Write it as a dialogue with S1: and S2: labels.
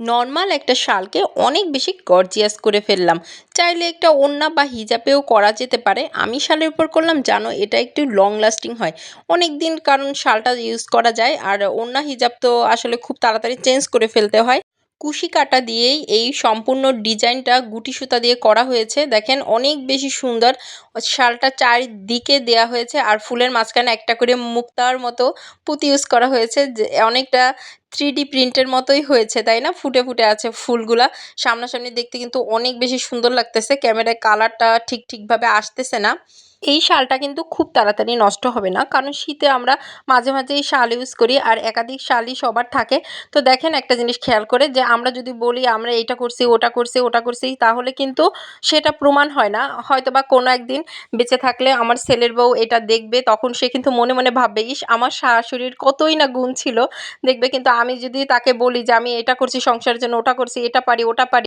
S1: Normal একটা শালকে অনেক বেশি গর্জিয়াস করে ফেললাম। চাইলে একটা ওড়না বা হিজাবেও করা যেতে পারে। আমি শালের উপর করলাম, জানো, এটা একটু লং লাস্টিং হয়। অনেক দিন কারণ শালটা ইউজ করা যায়, আর ওড়না হিজাব তো আসলে খুব তাড়াতাড়ি চেঞ্জ করে ফেলতে হয়। কুশি কাটা দিয়েই এই সম্পূর্ণ ডিজাইনটা গুটি সুতা দিয়ে করা হয়েছে। দেখেন, অনেক বেশি সুন্দর। শালটা চারিদিকে দেয়া হয়েছে, আর ফুলের মাঝখানে একটা করে মুক্তার মতো পুঁতি ইউজ করা হয়েছে, যে অনেকটা থ্রি প্রিন্টের মতোই হয়েছে, তাই না? ফুটে ফুটে আছে ফুলগুলা। সামনাসামনি দেখতে কিন্তু অনেক বেশি সুন্দর লাগতেছে। ক্যামেরায় কালারটা ঠিক ঠিকভাবে আসতেছে না। এই শালটা কিন্তু খুব তাড়াতাড়ি নষ্ট হবে না। কারণ শীতে আমরা মাঝে মাঝে এই শাল ইউজ করি আর একাধিক শালই সবার থাকে। তো দেখেন একটা জিনিস খেয়াল করে যে আমরা যদি বলি আমরা এটা করছি, ওটা করছি ওটা করছি, তাহলে কিন্তু সেটা প্রমাণ হয় না। হয়তো বা কোনো একদিন বেঁচে থাকলে আমার ছেলের বউ এটা দেখবে, তখন সে কিন্তু মনে মনে ভাববে, ইস, আমার শাশুড়ির কতই না গুণ ছিল। দেখবে কিন্তু আমি যদি তাকে বলি যে আমি এটা করছি, সংসারের জন্য ওটা করছি, এটা পারি, ওটা পারি